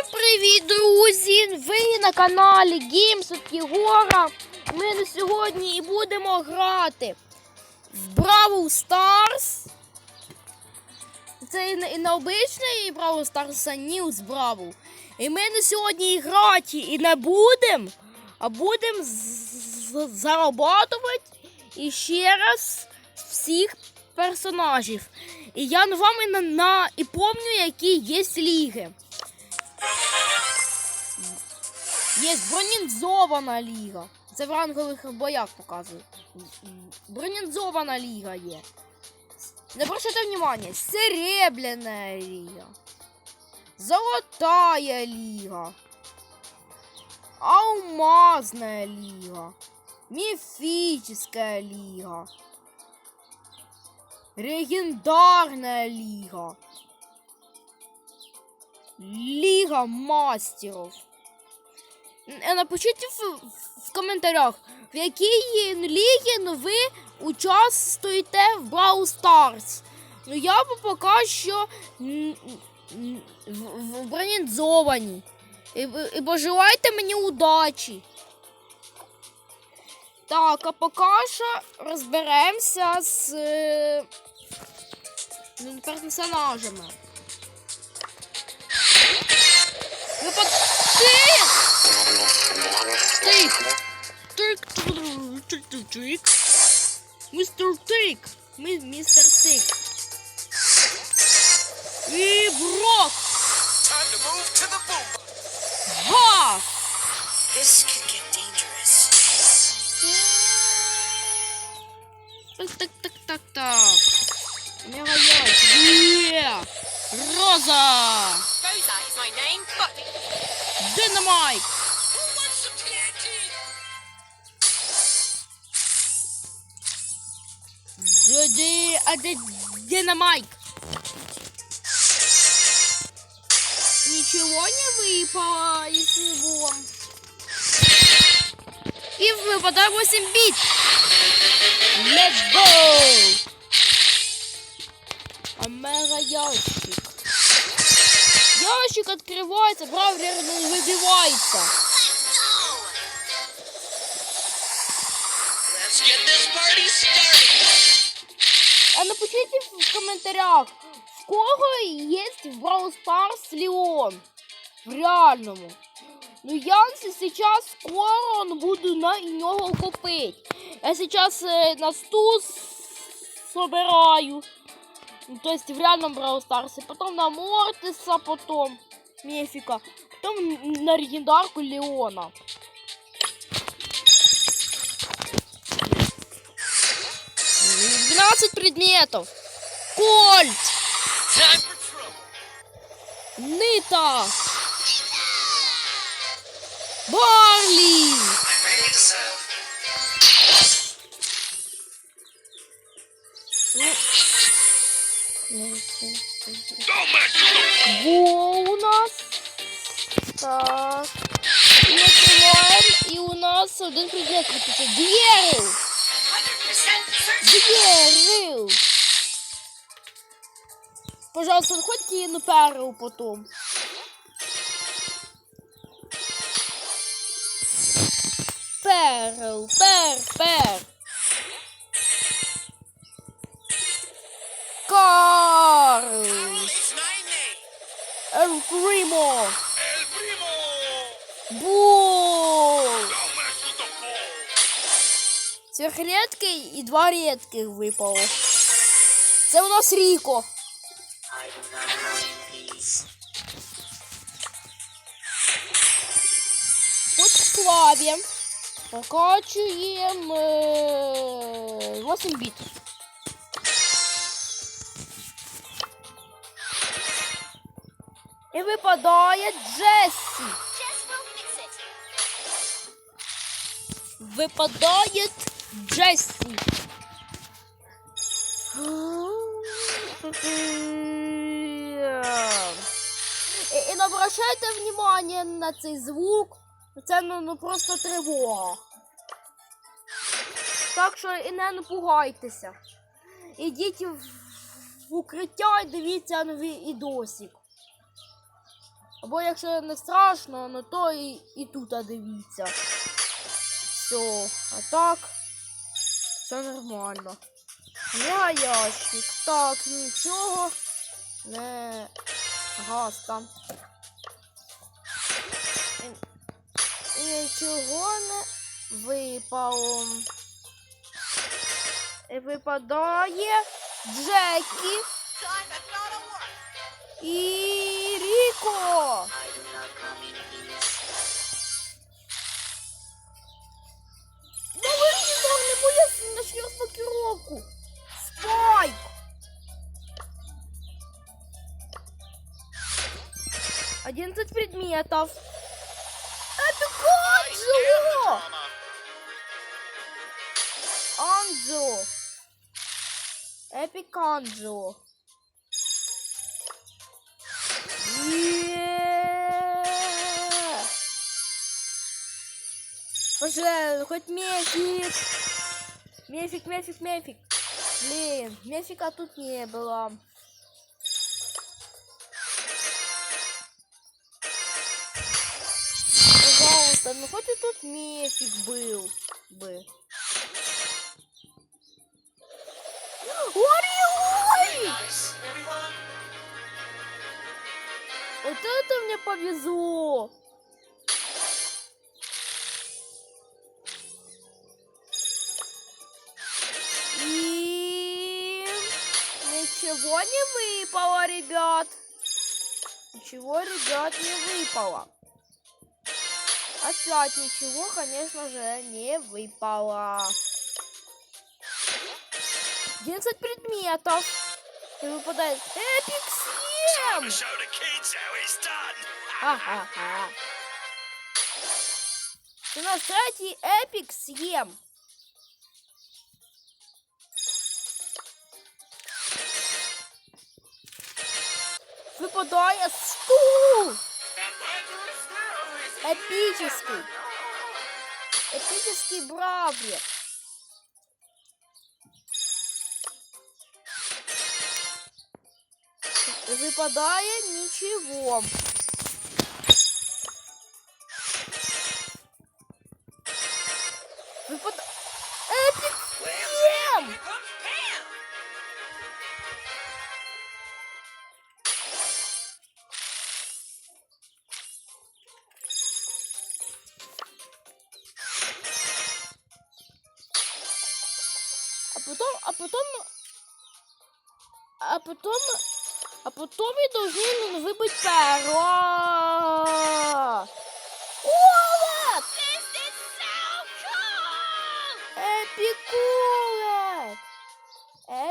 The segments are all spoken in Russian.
Всім привіт, друзі! Ви на каналі Games от Єгора. Ми на сьогодні і будемо грати в Бравл Старс. Це і не, обичний Бравл Старс, а Ньюс Бравл. І ми на сьогодні і грати і не будемо, а будемо зарабатувати і ще раз всіх персонажів. І я вам і, на, на, і помню, які є ліги. Є бронізована ліга. Це в рангових боях показують. Бронізована ліга є. Не обращайте внимание, серебряная лига. Золотая лига. Алмазная лига. Мифическая лига. Легендарная лига. Лига мастеров. Е, Напишіть в, в коментарях, в якій лігі ну, ви участвуєте в Brawl Stars. Ну я би поки що в, бронізованій. І, і бажайте мені удачі. Так, а поки що розберемося з е, ну, персонажами. Випад... Брок! Time to move to the boom. Га! This could get dangerous. Так, так, так, так, так. Яйця. Є! Роза! Rosa is my name, but Динамайк! Де, а де Динамайк? Ничего не выпало из него. И выпадает 8 бит. Let's go! Омега ящик. Ящик открывается, бравлер выбивается. Let's get this party started. А напишите в комментариях, в кого есть в Brawl Stars Леон. В реальному. Ну я сейчас скоро буду на нього купить. Я сейчас на стул с- собираю. Ну, то есть в реальном Brawl Stars. Потом на Мортиса, потом Мефика. Потом на легендарку Леона. М, 12 предметов. Кольт. Нита. Барли. Во у нас. Так. І у нас один предмет. Дверь. 100% certain. Дверь. Пожалуйста, заходите на перу потом. Перл, пер, пер. Карл. It's ball. Сверхредкий і два редких випало. Це у нас Ріко. От славі. Прокачуємо е, 8 біт. І випадає Джессі. Jess will fix it. Випадає Джессі. І, і не обращайте внимание на цей звук. Це ну, ну просто тривога. Так що і не напугайтеся. Ідіть в, в укриття і дивіться новий відосик. Або якщо не страшно, ну то і, і тут дивіться. Все, а так, все нормально. Я ящик. Так, нічого. Не газ там. Нічого не випало. Випадає Джекі і Ріко. Боясь, начни розблокировку. Спайк. Одиннадцать предметов. Это Анджело! Анджело. Эпик Анджело. Уже хоть мефик. Мефик, мефик, мефик. Блин, мефика тут не было. Пожалуйста, ну хоть и тут мефик был бы. Ой-ой! Вот это мне повезло. Не выпало, ребят. Ничего, ребят, не выпало. Опять ничего, конечно же, не выпало. 11 предметов. И выпадает Эпик съем! Ха-ха-ха. У нас третий эпик съем. Выпадает стул. Эпический. Эпический бравли. Выпадает ничего. Потом, а потом, а потом, а потом мы должны выбыть перо.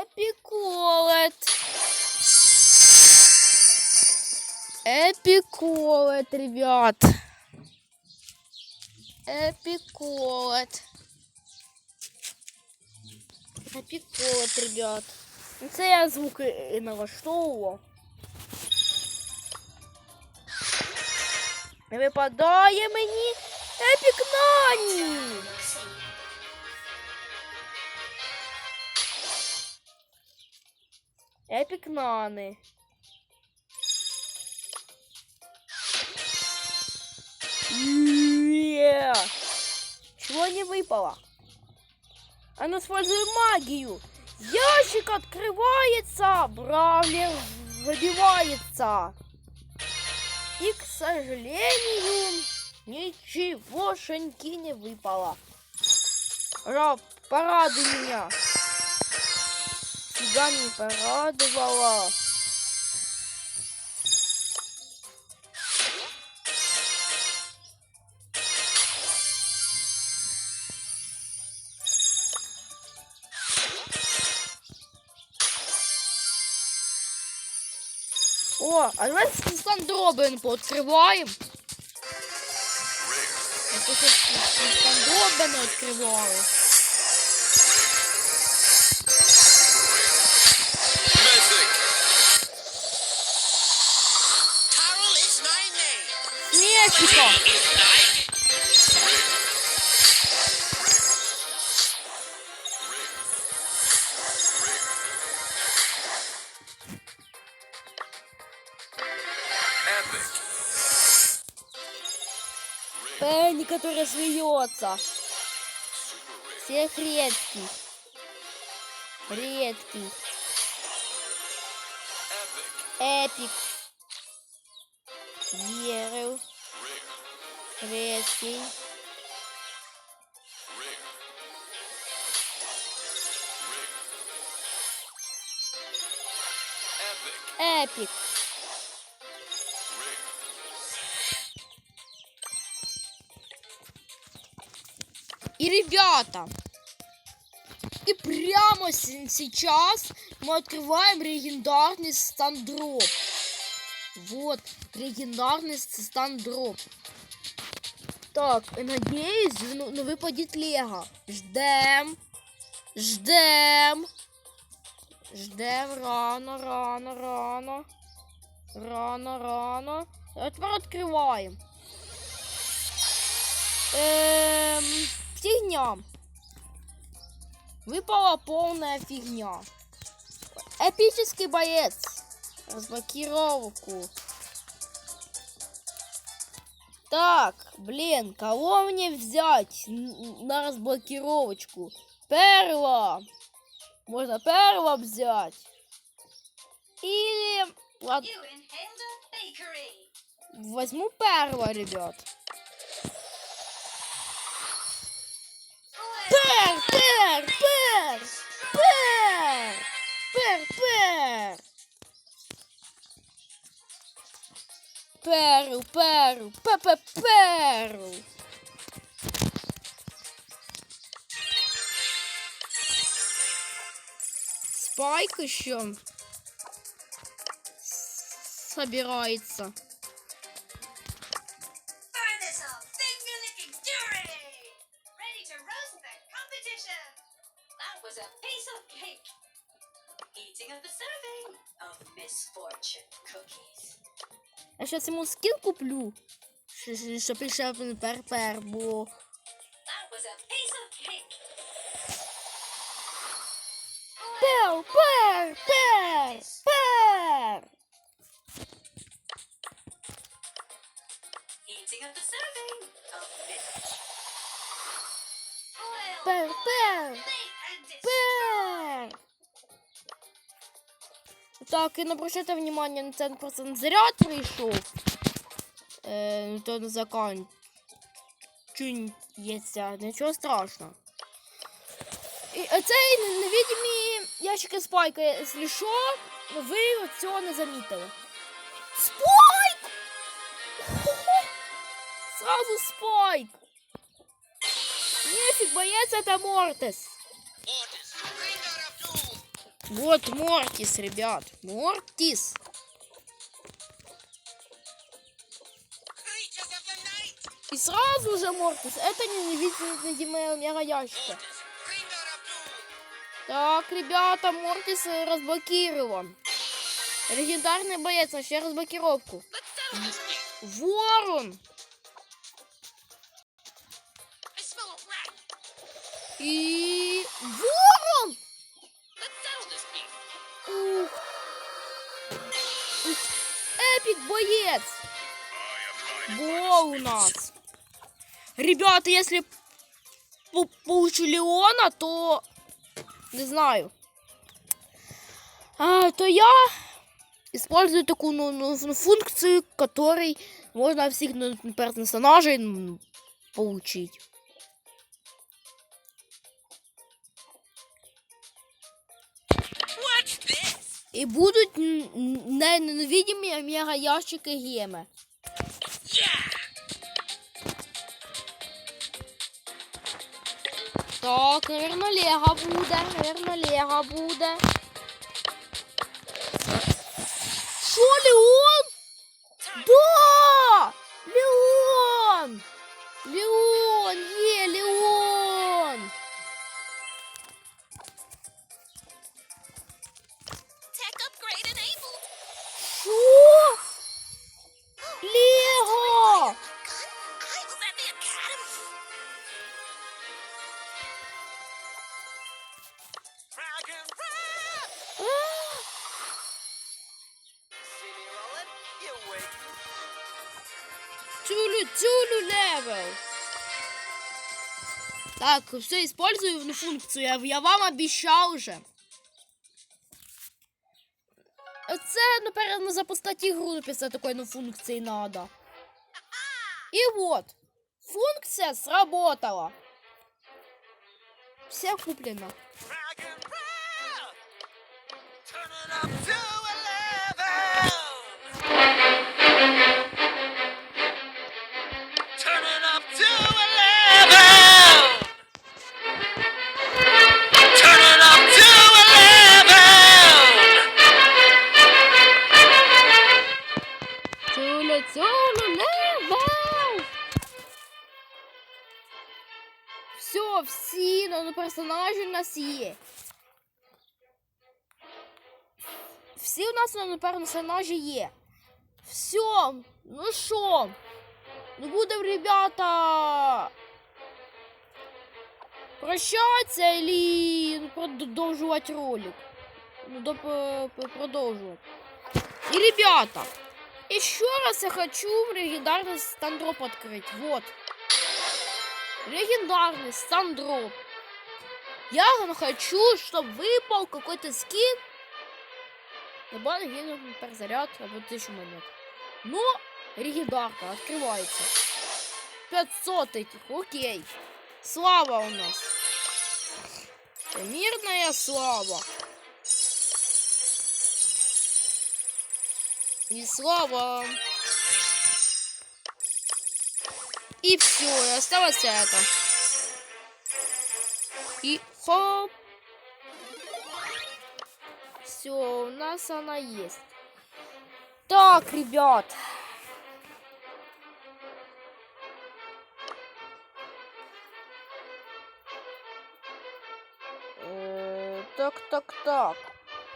Колет! So cool! Эпиколет, ребят! Эпиколет! Эпиколет, ребят! Ну, Це я звуки і налаштовував. Не випадає мені Епік Нані! Эпик Наны. Е, Чего не выпало? Ну используем магию. Ящик открывается, бравлер выбивается. И, к сожалению, ничегошеньки не выпало. Раб, порадуй меня. Тебя не порадовала. А давай стандробин пооткриваем. Стандробин відкривали. Mythic. Который смеется. Всех. Редкий. Epic. Эпик. Верил. Редкий. Эпик. И, ребята, и прямо сейчас мы открываем легендарный стандроп. Вот, легендарный стандроп. Так, и надеюсь, ну, ну выпадет Лего. Ждем. Ждем. Ждем рано, рано, рано. Рано, рано. А теперь открываем. Эм, фигня. Выпала полная фигня. Эпический боец. Разблокировку. Так, блин, кого мне взять на разблокировочку? Перла. Можно перла взять. Или... Возьму перла, ребят. Перл, перл, пепе, перл. Спайк еще собирается. Я сейчас ему скин куплю. Щоб ще пер-пер, бо That was a piece of cake. Пер, пер, пер, пер. Так, не обращайте внимание на це просто на заряд прийшов. Е, ну, то не заканчується, нічого страшного. І оцей невидимі ящики спайка, якщо що, ви цього не замітили. Спайк! Сразу спайк! Нефиг бояться, это Мортис. Вот Мортис, ребят. Мортис. И сразу же Мортис. Это не невидимая ящика. Так, ребята, Мортис разблокирован. Легендарный боец, начали разблокировку. Ворон. И... Ворон! Эпик боец. Во у нас. Ребята, если по- получу Леона, то не знаю. А, то я использую такую ну, ну, функцию, которой можно всех ну, персонажей получить. І будуть н- н- не невидимі мега ящики геми. Так, наверно, Лего буде. Наверно, Лего буде. Що, Леон? Тюлю левел. Так, все, использую функцию. Я, я вам обещал уже. Це, напевно, запускати ігру після такої ну, функції надо. И вот, функция сработала. Все куплено. Ну, персонажі є. Все, ну що? Ну будемо, ребята. Прощатися или продовжувати ролик? Ну, п- продовжувати. И, ребята, еще раз я хочу легендарный стандроп открыть. Вот. Легендарный стандроп. Я хочу, чтобы выпал какой-то скин. Добавил геном перезаряд, або 1000 монет. Но легендарка открывается. 500 этих, окей. Слава у нас. Мирная слава. И слава. И все, и осталось это. И хоп. Все, у нас она есть. Так, ребят. Э, Так, так, так.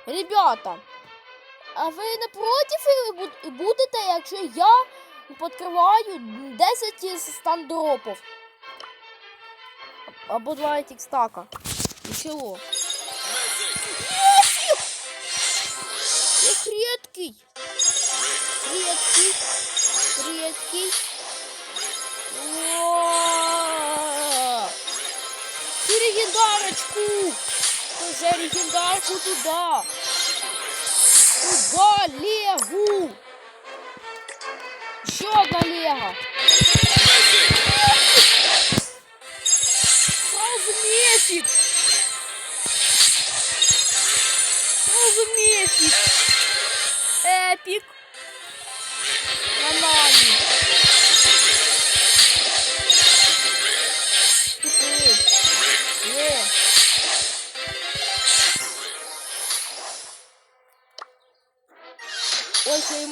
Ребята, а ви не проти ви буд- будете, якщо я відкриваю 10 із стандропів? Або 2 тікстака. Нічого. рідкий. Рідкий. Рідкий. О! Цю легендарочку. Уже легендарку туда. Туда, Легу! Еще одна Лего! Сразу месяц!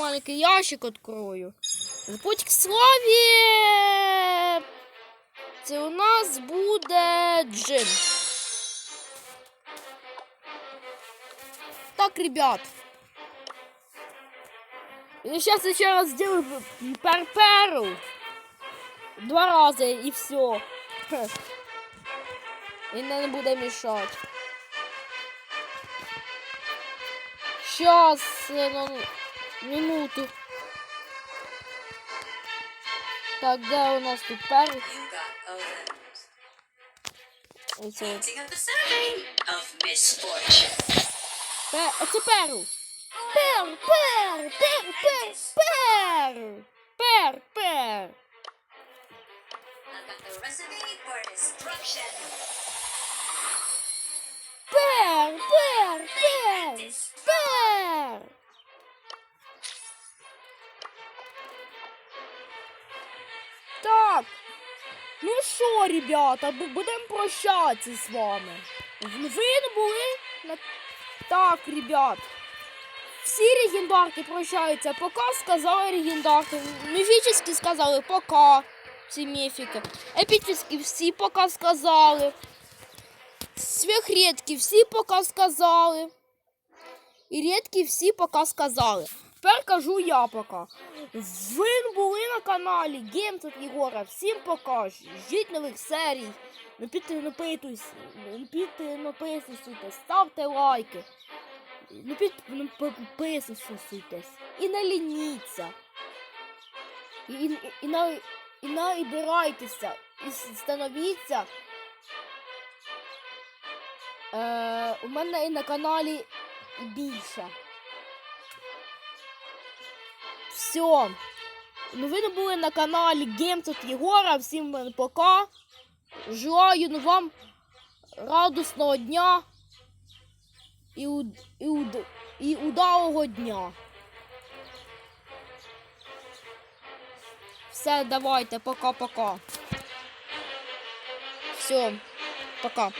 Маленький ящик открою. Путь к славі. Це у нас буде джин. Так, ребят. Я сейчас еще раз сделаю перперу. Два раза и все. И не буде мешать. Сейчас, ну, минуту. Де у нас тут of misfortune. пер, перу. Пер, пер, пер, пер, пер. Пер, пер. Пер, пер, пер, пер. Так. Ну що, ребята, будемо прощатися з вами. Ви були на... Так, ребят. Всі легендарки прощаються. Пока сказали легендарки. Міфічні сказали пока. Всі міфіки. Епічні всі пока сказали. Сверхредкі всі пока сказали. І рідкі всі пока сказали. Тепер кажу я пока. Ви були на каналі от Єгора. Всім пока. Ждіть нових серій. Не напитуйся. Не підте написуйтесь. Ставте лайки. Не підписуйтесь. І не лініться. І, і, і, на, і набирайтеся, і становіться. Е, у мене і на каналі більше. Все. Ну, ви були на каналі от Єгора. Всім пока. Желаю ну, вам радісного дня і, уд- і, уд- і удалого дня. Все, давайте, пока-пока. Все, пока.